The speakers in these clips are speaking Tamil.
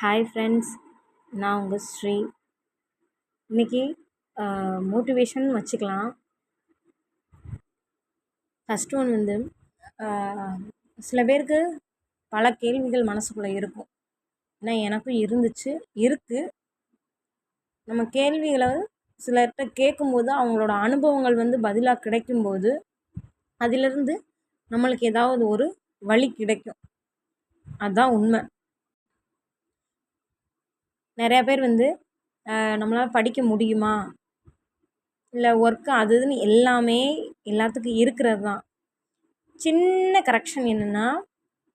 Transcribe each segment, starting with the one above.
ஹாய் ஃப்ரெண்ட்ஸ் நான் உங்கள் ஸ்ரீ. இன்றைக்கி மோட்டிவேஷன் வச்சுக்கலாம். ஃபஸ்ட் ஒன் வந்து சில பேருக்கு பல கேள்விகள் மனசுக்குள்ளே இருக்கும். ஏன்னா எனக்கும் இருந்துச்சு இருக்குது நம்ம கேள்விகளை சிலர்கிட்ட கேட்கும்போது அவங்களோட அனுபவங்கள் வந்து பதிலாக கிடைக்கும்போது அதிலிருந்து நம்மளுக்கு ஏதாவது ஒரு வழி கிடைக்கும். அதுதான் உண்மை. நிறையா பேர் வந்து நம்மளால் படிக்க முடியுமா? இல்லை ஒர்க்கு அது இதுன்னு எல்லாமே எல்லாத்துக்கும் இருக்கிறது தான். சின்ன கரெக்ஷன் என்னென்னா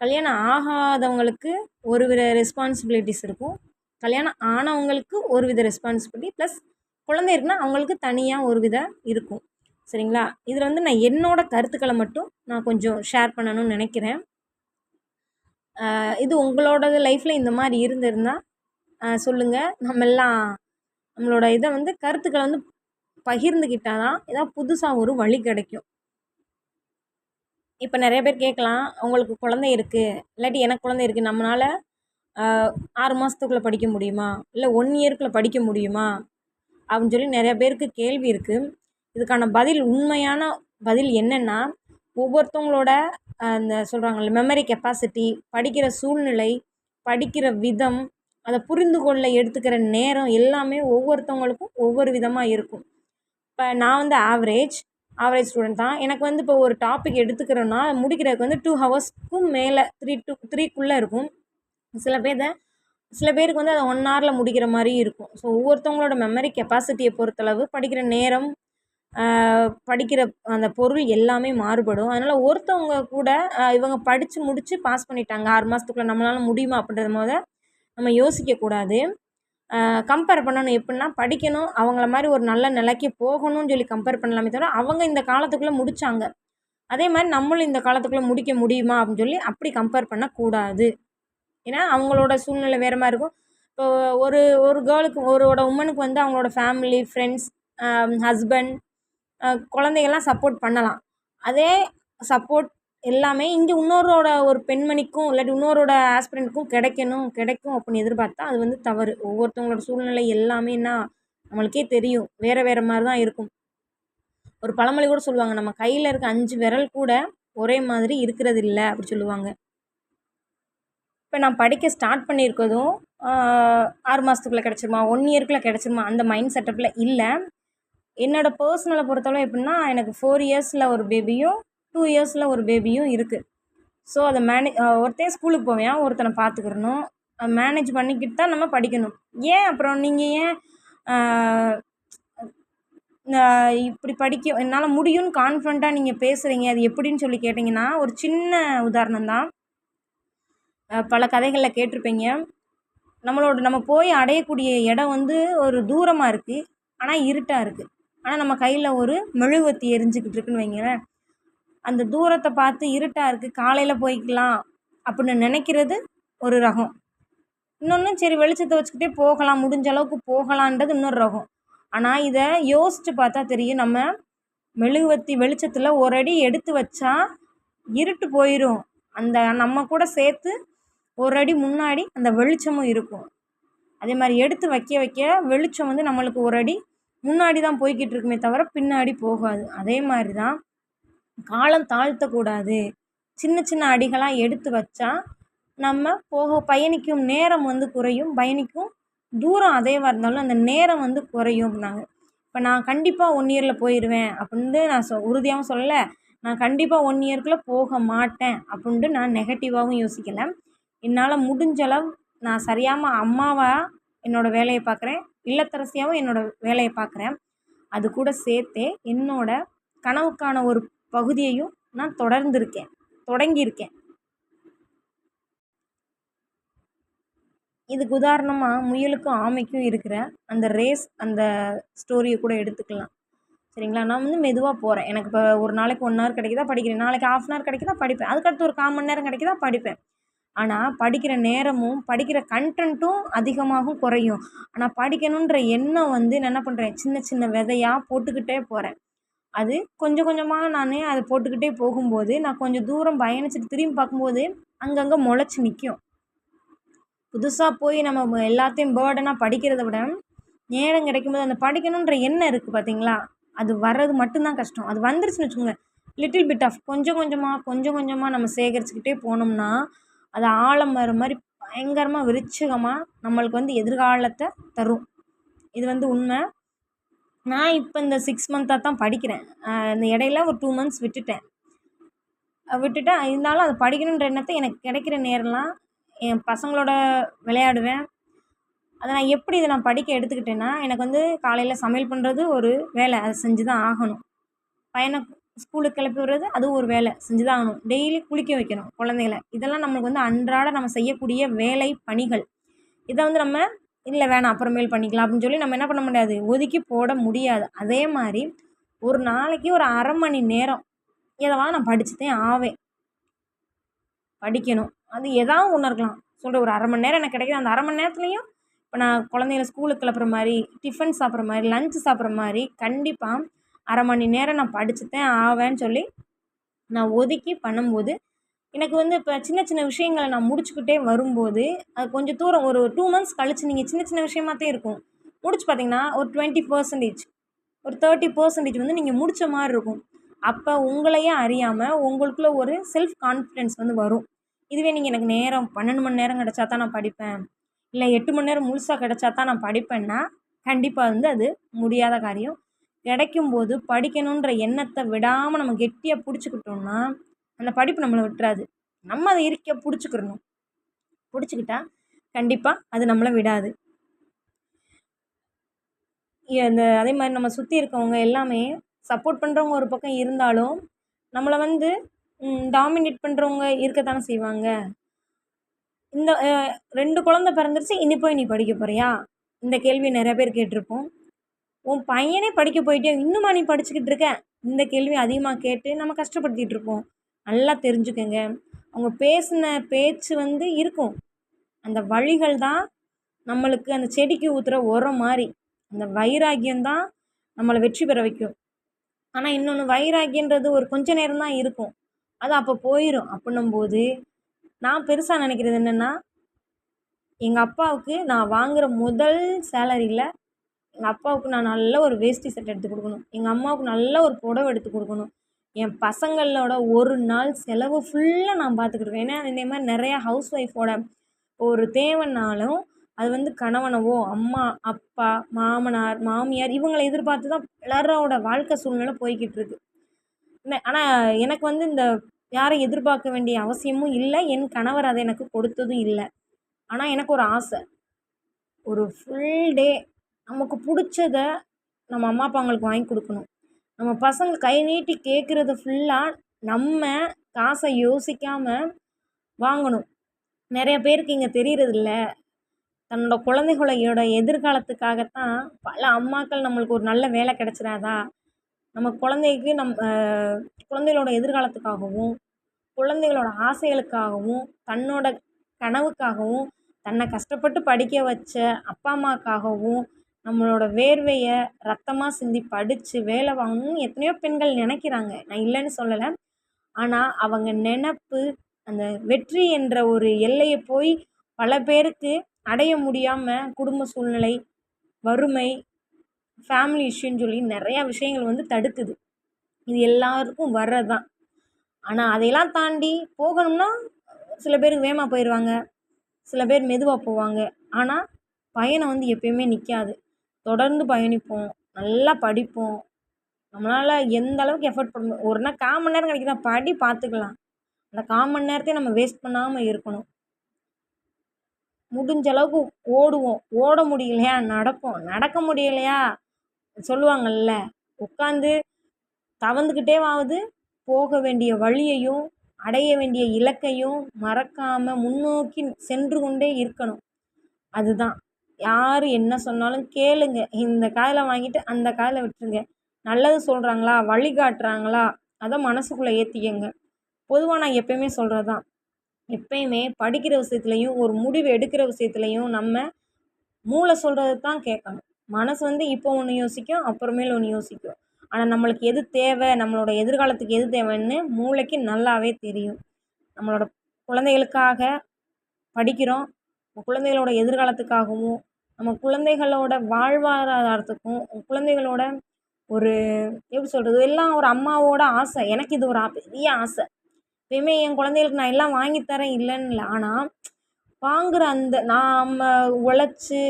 கல்யாணம் ஆகாதவங்களுக்கு ஒரு வித ரெஸ்பான்சிபிலிட்டிஸ் இருக்கும். கல்யாணம் ஆனவங்களுக்கு ஒரு வித ரெஸ்பான்சிபிலிட்டி ப்ளஸ் குழந்தை இருக்குன்னா அவங்களுக்கு தனியாக ஒரு வித இருக்கும். சரிங்களா? இதில் வந்து நான் என்னோடய கருத்துக்களை மட்டும் நான் கொஞ்சம் ஷேர் பண்ணணும்னு நினைக்கிறேன். இது உங்களோடது லைஃப்பில் இந்த மாதிரி இருந்திருந்தால் சொல்லுங்கள் நம்ம எல்லாம் நம்மளோட இதை வந்து கருத்துக்களை வந்து பகிர்ந்துக்கிட்டால் தான் ஏதாவது புதுசாக ஒரு வழி கிடைக்கும். இப்போ நிறைய பேர் கேட்கலாம் உங்களுக்கு குழந்தை இருக்குது இல்லாட்டி எனக்கு குழந்தை இருக்குது நம்மளால் ஆறு மாதத்துக்குள்ளே படிக்க முடியுமா? இல்லை ஒன் இயர்க்குள்ளே படிக்க முடியுமா? அப்படின்னு சொல்லி நிறைய பேருக்கு கேள்வி இருக்குது இதுக்கான பதில் உண்மையான பதில் என்னென்னா ஒவ்வொருத்தவங்களோட அந்த சொல்கிறாங்கள்ல மெமரி கெப்பாசிட்டி படிக்கிற சூழ்நிலை படிக்கிற விதம் அதை புரிந்து கொள்ள எடுத்துக்கிற நேரம் எல்லாமே ஒவ்வொருத்தவங்களுக்கும் ஒவ்வொரு விதமாக இருக்கும். இப்போ நான் வந்து ஆவரேஜ் ஆவரேஜ் ஸ்டூடெண்ட் தான். எனக்கு வந்து இப்போ ஒரு டாபிக் எடுத்துக்கிறோன்னா முடிக்கிறதுக்கு வந்து டூ ஹவர்ஸ்க்கும் மேலே த்ரீ டூ த்ரீக்குள்ளே இருக்கும். சில பேர் சில பேருக்கு வந்து அதை ஒன் ஹவரில் முடிக்கிற மாதிரி இருக்கும். ஸோ ஒவ்வொருத்தவங்களோட மெமரி கெப்பாசிட்டியை பொறுத்தளவு படிக்கிற நேரம் படிக்கிற அந்த பொருள் எல்லாமே மாறுபடும். அதனால் ஒருத்தவங்க கூட இவங்க படித்து முடித்து பாஸ் பண்ணிட்டாங்க ஆறு மாதத்துக்குள்ளே நம்மளால் முடியுமா அப்படின்றது போத நம்ம யோசிக்கக்கூடாது கம்பேர் பண்ணணும் எப்படின்னா படிக்கணும் அவங்கள மாதிரி ஒரு நல்ல நிலைக்கு போகணும்னு சொல்லி கம்பேர் பண்ணலாமே தவிர அவங்க இந்த காலத்துக்குள்ளே முடித்தாங்க அதே மாதிரி நம்மளும் இந்த காலத்துக்குள்ளே முடிக்க முடியுமா அப்படின்னு சொல்லி அப்படி கம்பேர் பண்ணக்கூடாது ஏன்னா அவங்களோட சூழ்நிலை வேறு மாதிரி இருக்கும். இப்போ ஒரு ஒரு கேர்ளுக்கு ஒருவோட உமனுக்கு வந்து அவங்களோட ஃபேமிலி ஃப்ரெண்ட்ஸ் ஹஸ்பண்ட் குழந்தைகள்லாம் சப்போர்ட் பண்ணலாம். அதே சப்போர்ட் எல்லாமே இங்கே இன்னொருவோட ஒரு பெண்மணிக்கும் இல்லாட்டி இன்னொரோட ஆஸ்பிரண்ட்க்கும் கிடைக்கணும் கிடைக்கும் அப்படின்னு எதிர்பார்த்தா அது வந்து தவறு. ஒவ்வொருத்தவங்களோட சூழ்நிலை எல்லாமே என்ன நம்மளுக்கே தெரியும். வேறு வேறு மாதிரி தான் இருக்கும். ஒரு பழமொழி கூட சொல்லுவாங்க நம்ம கையில் இருக்க அஞ்சு விரல் கூட ஒரே மாதிரி இருக்கிறது இல்லை அப்படி சொல்லுவாங்க. இப்போ நான் படிக்க ஸ்டார்ட் பண்ணியிருக்கதும் ஆறு மாதத்துக்குள்ளே கிடச்சிருமா ஒன் இயர்க்குள்ளே கிடச்சிருமா அந்த மைண்ட் செட்டப்பில் இல்லை. என்னோடய பர்சனலை பொறுத்தளவு எப்படின்னா எனக்கு ஃபோர் இயர்ஸில் ஒரு பேபியும் டூ இயர்ஸில் ஒரு பேபியும் இருக்குது ஸோ அதை மேனே ஒருத்தன் ஸ்கூலுக்கு போவேன் ஒருத்தனை பார்த்துக்கிறணும். மேனேஜ் பண்ணிக்கிட்டு தான் நம்ம படிக்கணும். ஏன் அப்புறம் நீங்கள் ஏன் இப்படி படிக்க என்னால் முடியும்னு கான்ஃபிடண்ட்டாக நீங்கள் பேசுகிறீங்க அது எப்படின்னு சொல்லி கேட்டிங்கன்னா ஒரு சின்ன உதாரணம் தான். பல கதைகளில் கேட்டிருப்பீங்க. நம்மளோட நம்ம போய் அடையக்கூடிய இடம் வந்து ஒரு தூரமாக இருக்குது ஆனால் இருட்டாக இருக்குது ஆனால் நம்ம கையில் ஒரு மெழுகுவத்தி எரிஞ்சிக்கிட்டு இருக்குன்னு வைங்களேன். அந்த தூரத்தை பார்த்து இருட்டாக இருக்குது காலையில் போய்க்கலாம் அப்படின்னு நினைக்கிறது ஒரு ரகம். இன்னொன்று சரி வெளிச்சத்தை வச்சுக்கிட்டே போகலாம் முடிஞ்ச அளவுக்கு போகலான்றது இன்னொரு ரகம். ஆனால் இதை யோசித்து பார்த்தா தெரியும் நம்ம மெழுகுவத்தி வெளிச்சத்தில் ஒரு அடி எடுத்து வச்சா இருட்டு போயிடும் அந்த நம்ம கூட சேர்த்து ஒரு அடி முன்னாடி அந்த வெளிச்சமும் இருக்கும். அதே மாதிரி எடுத்து வைக்க வைக்க வெளிச்சம் வந்து நம்மளுக்கு ஒரு அடி முன்னாடி தான் போய்கிட்டு இருக்குமே தவிர பின்னாடி போகாது. அதே மாதிரி தான் காலம் தாழ்த்தக்கூடாது. சின்ன சின்ன அடிகளாக எடுத்து வச்சா நம்ம போக பயணிக்கும் நேரம் வந்து குறையும். பயணிக்கும் தூரம் அதேவாக இருந்தாலும் அந்த நேரம் வந்து குறையும் அப்படின்னாங்க இப்போ நான் கண்டிப்பாக ஒன் இயரில் போயிடுவேன் அப்படின்ட்டு நான் சொ உறுதியாகவும் சொல்லலை. நான் கண்டிப்பாக ஒன் இயர்க்குள்ளே போக மாட்டேன் அப்படின்ட்டு நான் நெகட்டிவாகவும் யோசிக்கலை. என்னால் முடிஞ்சளவு நான் சரியாமல் அம்மாவாக என்னோடய வேலையை பார்க்குறேன் இல்லத்தரசியாகவும் என்னோடய வேலையை பார்க்குறேன் அது கூட சேர்த்தே என்னோடய கனவுக்கான ஒரு பகுதியையும் நான் தொடர்ந்துருக்கேன் தொடங்கியிருக்கேன். இதுக்கு உதாரணமாக முயலுக்கும் ஆமைக்கும் இருக்கிற அந்த ரேஸ் அந்த ஸ்டோரியை கூட எடுத்துக்கலாம். சரிங்களா? நான் வந்து மெதுவாக போகிறேன் எனக்கு இப்போ ஒரு நாளைக்கு ஒன் ஹவர் கிடைக்குதா? படிக்கிறேன். நாளைக்கு ஆஃப் அன் ஹவர் கிடைக்குதா? படிப்பேன். அதுக்கடுத்து ஒரு கால் மணி நேரம் கிடைக்குதா? படிப்பேன். ஆனால் படிக்கிற நேரமும் படிக்கிற கண்டென்ட்டும் அதிகமாகவும் குறையும். ஆனால் படிக்கணுன்ற எண்ணம் வந்து நான் என்ன பண்ணுறேன் சின்ன சின்ன விதையாக போட்டுக்கிட்டே போகிறேன் அது கொஞ்சம் கொஞ்சமாக நான் அதை போட்டுக்கிட்டே போகும்போது நான் கொஞ்சம் தூரம் பயணிச்சுட்டு திரும்பி பார்க்கும்போது அங்கங்கே முளச்சி நிற்கும் புதுசாக போய் நம்ம எல்லாத்தையும் பேர்டனாக படிக்கிறத விட நேரம் கிடைக்கும்போது அந்த படிக்கணுன்ற எண்ணம் இருக்குது பார்த்தீங்களா அது வர்றது மட்டும்தான் கஷ்டம். அது வந்துருச்சுன்னு வச்சுக்கோங்க. லிட்டில் பிட் ஆஃப் கொஞ்சம் கொஞ்சமாக கொஞ்சம் கொஞ்சமாக நம்ம சேகரிச்சுக்கிட்டே போனோம்னா அது வர மாதிரி பயங்கரமாக விருச்சிகமாக நம்மளுக்கு வந்து எதிர்காலத்தை தரும். இது வந்து உண்மை. நான் இப்போ இந்த சிக்ஸ் மந்த்தாக தான் படிக்கிறேன். இந்த இடையில ஒரு டூ மந்த்ஸ் விட்டுட்டேன். விட்டுட்டேன் இருந்தாலும் அது படிக்கணுன்ற எண்ணத்தை எனக்கு கிடைக்கிற நேரம்லாம் என் பசங்களோட விளையாடுவேன். அதை நான் எப்படி இதை நான் படிக்க எடுத்துக்கிட்டேன்னா எனக்கு வந்து காலையில் சமையல் பண்ணுறது ஒரு வேலை. அதை செஞ்சு தான் ஆகணும். பையனை ஸ்கூலுக்கு கிளப்பி விடுறது அதுவும் ஒரு வேலை. செஞ்சு தான் ஆகணும். டெய்லி குளிக்க வைக்கணும் குழந்தைகள. இதெல்லாம் நம்மளுக்கு வந்து அன்றாட நம்ம செய்யக்கூடிய வேலை பணிகள். இதை வந்து நம்ம இல்லை வேணாம் அப்புறமேல் பண்ணிக்கலாம் அப்படின்னு சொல்லி நம்ம என்ன பண்ண முடியாது? ஒதுக்கி போட முடியாது. அதே மாதிரி ஒரு நாளைக்கு ஒரு அரை மணி நேரம் எதவா நான் படிச்சுதான் ஆவேன். படிக்கணும். அது எதாவது ஒன்று இருக்கலாம். சொல்கிற ஒரு அரை மணி நேரம் எனக்கு கிடைக்கிது. அந்த அரை மணி நேரத்துலையும் இப்போ நான் குழந்தைங்கள ஸ்கூலுக்கு கிளப்புற மாதிரி டிஃபன் சாப்பிட்ற மாதிரி லஞ்சு சாப்பிட்ற மாதிரி கண்டிப்பாக அரை மணி நேரம் நான் படிச்சுதான் ஆவேன்னு சொல்லி நான் ஒதுக்கி பண்ணும்போது எனக்கு வந்து இப்போ சின்ன சின்ன விஷயங்களை நான் முடிச்சுக்கிட்டே வரும்போது அது கொஞ்சம் தூரம் ஒரு டூ மந்த்ஸ் கழிச்சு நீங்கள் சின்ன சின்ன விஷயமாத்தான் இருக்கும். முடிச்சு பார்த்தீங்கன்னா ஒரு டுவெண்ட்டி பர்சன்டேஜ் ஒரு தேர்ட்டி பர்சன்டேஜ் வந்து நீங்கள் முடித்த மாதிரி இருக்கும். அப்போ உங்களையே அறியாமல் உங்களுக்குள்ள ஒரு செல்ஃப் கான்ஃபிடென்ஸ் வந்து வரும். இதுவே நீங்கள் எனக்கு நேரம் பன்னெண்டு மணி நேரம் கிடச்சா தான் நான் படிப்பேன். இல்லை எட்டு மணி நேரம் முழுசாக கிடச்சா தான் நான் படிப்பேன்னா கண்டிப்பாக வந்து அது முடியாத காரியம். கிடைக்கும்போது படிக்கணுன்ற எண்ணத்தை விடாமல் நம்ம கெட்டியாக பிடிச்சிக்கிட்டோம்னா அந்த படிப்பு நம்மளை விட்டுறாது. நம்ம அதை இருக்க பிடிச்சிக்கிறணும். பிடிச்சிக்கிட்டா கண்டிப்பாக அது நம்மளை விடாது. இந்த அதே மாதிரி நம்ம சுற்றி இருக்கவங்க எல்லாமே சப்போர்ட் பண்ணுறவங்க ஒரு பக்கம் இருந்தாலும் நம்மளை வந்து டாமினேட் பண்ணுறவங்க இருக்கத்தானே செய்வாங்க. இந்த ரெண்டு குழந்த பிறந்துருச்சு இனி போய் நீ படிக்க போகிறியா இந்த கேள்வி நிறையா பேர் கேட்டிருப்போம். உன் பையனே படிக்க போயிட்டே இன்னுமா நீ படிச்சுக்கிட்டு இருக்க? இந்த கேள்வி அதிகமாக கேட்டு நம்ம கஷ்டப்படுத்திகிட்டு இருப்போம். நல்லா தெரிஞ்சுக்கங்க. அவங்க பேசின பேச்சு வந்து இருக்கும். அந்த வழிகள் தான் நம்மளுக்கு அந்த செடிக்கு ஊற்றுற உரம் மாதிரி அந்த வைராக்கியம் தான் நம்மளை வெற்றி பெற வைக்கும். ஆனால் இன்னொன்று வைராக்கியன்றது ஒரு கொஞ்ச நேரம் தான் இருக்கும். அது அப்போ போயிடும் அப்படின்னும்போது நான் பெருசாக நினைக்கிறது என்னென்னா எங்கள் அப்பாவுக்கு நான் வாங்குகிற முதல் சேலரியில் எங்கள் அப்பாவுக்கு நான் நல்ல ஒரு வேஷ்டி சட்டை எடுத்து கொடுக்கணும். எங்கள் அம்மாவுக்கு நல்ல ஒரு புடவ எடுத்து கொடுக்கணும். என் பசங்களோட ஒரு நாள் செலவு ஃபுல்லாக நான் பார்த்துக்கிடுவேன் ஏன்னா இதே மாதிரி நிறையா ஹவுஸ் ஒய்ஃபோட ஒரு தேவைன்னாலும் அது வந்து கணவனவோ அம்மா அப்பா மாமனார் மாமியார் இவங்களை எதிர்பார்த்து தான் எல்லாரோட வாழ்க்கை சூழ்நிலை போய்கிட்டு இருக்கு. ஆனால் எனக்கு வந்து இந்த யாரை எதிர்பார்க்க வேண்டிய அவசியமும் இல்லை. என் கணவர் அதை எனக்கு கொடுத்ததும் இல்லை. ஆனால் எனக்கு ஒரு ஆசை. ஒரு ஃபுல் டே நமக்கு பிடிச்சத நம்ம அம்மா அப்பாங்களுக்கு வாங்கி கொடுக்கணும். நம்ம பசங்க கை நீட்டி கேட்குறது ஃபுல்லாக நம்ம காசை யோசிக்காமல் வாங்கணும். நிறைய பேருக்கு இங்கே தெரியறதில்ல. தன்னோட குழந்தைகளோட எதிர்காலத்துக்காகத்தான் பல அம்மாக்கள் நம்மளுக்கு ஒரு நல்ல வேலை கிடச்சிடாதா? நம்ம குழந்தைக்கு நம் குழந்தைகளோட எதிர்காலத்துக்காகவும் குழந்தைகளோட ஆசைகளுக்காகவும் தன்னோட கனவுக்காகவும் தன்னை கஷ்டப்பட்டு படிக்க வச்ச அப்பா அம்மாக்காகவும் நம்மளோட வேர்வையை ரத்தமாக சிந்தி படித்து வேலை வாங்கணும்னு எத்தனையோ பெண்கள் நினைக்கிறாங்க. நான் இல்லைன்னு சொல்லலை. ஆனால் அவங்க நினப்பு அந்த வெற்றி என்ற ஒரு எல்லையை போய் பல பேருக்கு அடைய முடியாமல் குடும்ப சூழ்நிலை வறுமை ஃபேமிலி இஷ்யூன்னு சொல்லி நிறையா விஷயங்கள் வந்து தடுக்குது. இது எல்லாருக்கும் வர்றது தான் ஆனால் அதையெல்லாம் தாண்டி போகணும்னா சில பேருக்கு வேகமாக போயிடுவாங்க சில பேர் மெதுவாக போவாங்க. ஆனால் பயணம் வந்து எப்பயுமே நிற்காது தொடர்ந்து பயணிப்போம் நல்லா படிப்போம். நம்மளால் எந்த அளவுக்கு எஃபர்ட் பண்ண ஒரு நாள் கால் மணி நேரம் கிடைக்குதா? படி பார்த்துக்கலாம் அந்த கால் மணி நேரத்தையும் நம்ம வேஸ்ட் பண்ணாமல் இருக்கணும். முடிஞ்ச அளவுக்கு ஓடுவோம். ஓட முடியலையா? நடப்போம். நடக்க முடியலையா? சொல்லுவாங்கள்ல உட்காந்து தவந்துக்கிட்டேவாவது போக வேண்டிய வழியையும் அடைய வேண்டிய இலக்கையும் மறக்காமல் முன்னோக்கி சென்று கொண்டே இருக்கணும். அதுதான். யார் என்ன சொன்னாலும் கேளுங்க. இந்த காதில் வாங்கிட்டு அந்த காதில் விட்டுருங்க. நல்லது சொல்கிறாங்களா வழிகாட்டுறாங்களா அதை மனசுக்குள்ளே ஏற்றிக்கங்க பொதுவாக நான் எப்பயுமே சொல்கிறது தான் எப்பயுமே படிக்கிற விஷயத்துலையும் ஒரு முடிவு எடுக்கிற விஷயத்துலையும் நம்ம மூளை சொல்கிறது தான் கேட்கணும். மனசு வந்து இப்போ ஒன்று யோசிக்கும் அப்புறமேல ஒன்று யோசிக்கும். ஆனால் நம்மளுக்கு எது தேவை நம்மளோட எதிர்காலத்துக்கு எது தேவைன்னு மூளைக்கு நல்லாவே தெரியும். நம்மளோட குழந்தைகளுக்காக படிக்கிறோம் குழந்தைகளோட எதிர்காலத்துக்காகவும் நம்ம குழந்தைகளோட வாழ்வாதாரத்துக்கும் குழந்தைகளோட ஒரு எப்படி சொல்கிறது எல்லாம் ஒரு அம்மாவோட ஆசை. எனக்கு இது ஒரு பெரிய ஆசை. எப்பயுமே என் குழந்தைகளுக்கு நான் எல்லாம் வாங்கி தரேன் இல்லைன்னு இல்லை. ஆனால் வாங்குகிற அந்த நாம் உழைச்சி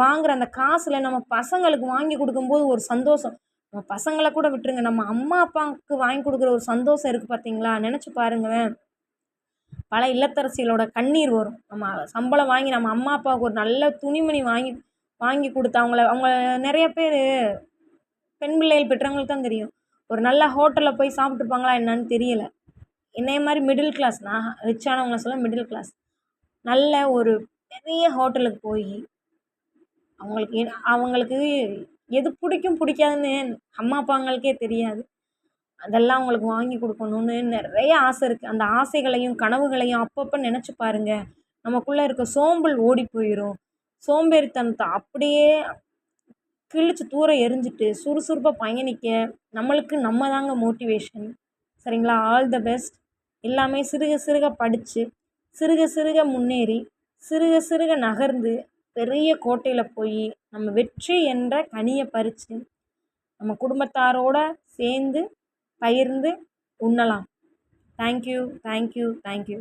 வாங்குகிற அந்த காசில் நம்ம பசங்களுக்கு வாங்கி கொடுக்கும்போது ஒரு சந்தோஷம். நம்ம பசங்களை கூட விட்டுருங்க. நம்ம அம்மா அப்பாவுக்கு வாங்கி கொடுக்குற ஒரு சந்தோஷம் இருக்குது பார்த்தீங்களா நினச்சி பாருங்களேன். பல இல்லத்தரசிகளோட கண்ணீர் வரும். நம்ம சம்பளம் வாங்கி நம்ம அம்மா அப்பாவுக்கு ஒரு நல்ல துணிமணி வாங்கி வாங்கி கொடுத்து அவங்கள அவங்க நிறைய பேர் பெண் பிள்ளைகள் பெற்றவங்களுக்கு தான் தெரியும். ஒரு நல்ல ஹோட்டலில் போய் சாப்பிட்ருப்பாங்களா என்னன்னு தெரியலை. என்னைய மாதிரி மிடில் கிளாஸ் நான் ரிச்சானவங்கள சொல்ல மிடில் கிளாஸ் நல்ல ஒரு பெரிய ஹோட்டலுக்கு போய் அவங்களுக்கு அவங்களுக்கு எது பிடிக்கும் பிடிக்காதுன்னு அம்மா அப்பாங்களுக்கே தெரியாது. அதெல்லாம் அவங்களுக்கு வாங்கி கொடுக்கணுன்னு நிறைய ஆசை இருக்குது அந்த ஆசைகளையும் கனவுகளையும் அப்பப்போ நினச்சி பாருங்கள் நமக்குள்ளே இருக்க சோம்பல் ஓடி போயிடும் சோம்பேறித்தனத்தை அப்படியே கிழிச்சு தூர எரிஞ்சிட்டு சுறுசுறுப்பாக பயணிக்க நம்மளுக்கு நம்ம தாங்க மோட்டிவேஷன் சரிங்களா? ஆல் த பெஸ்ட் எல்லாமே சிறுக சிறுக படித்து சிறுக சிறுக முன்னேறி சிறுக சிறுக நகர்ந்து பெரிய கோட்டையில் போய் நம்ம வெற்றி என்ற கனியை பறித்து நம்ம குடும்பத்தாரோடு சேர்ந்து பகிர்ந்து உண்ணலாம். Thank you thank you thank you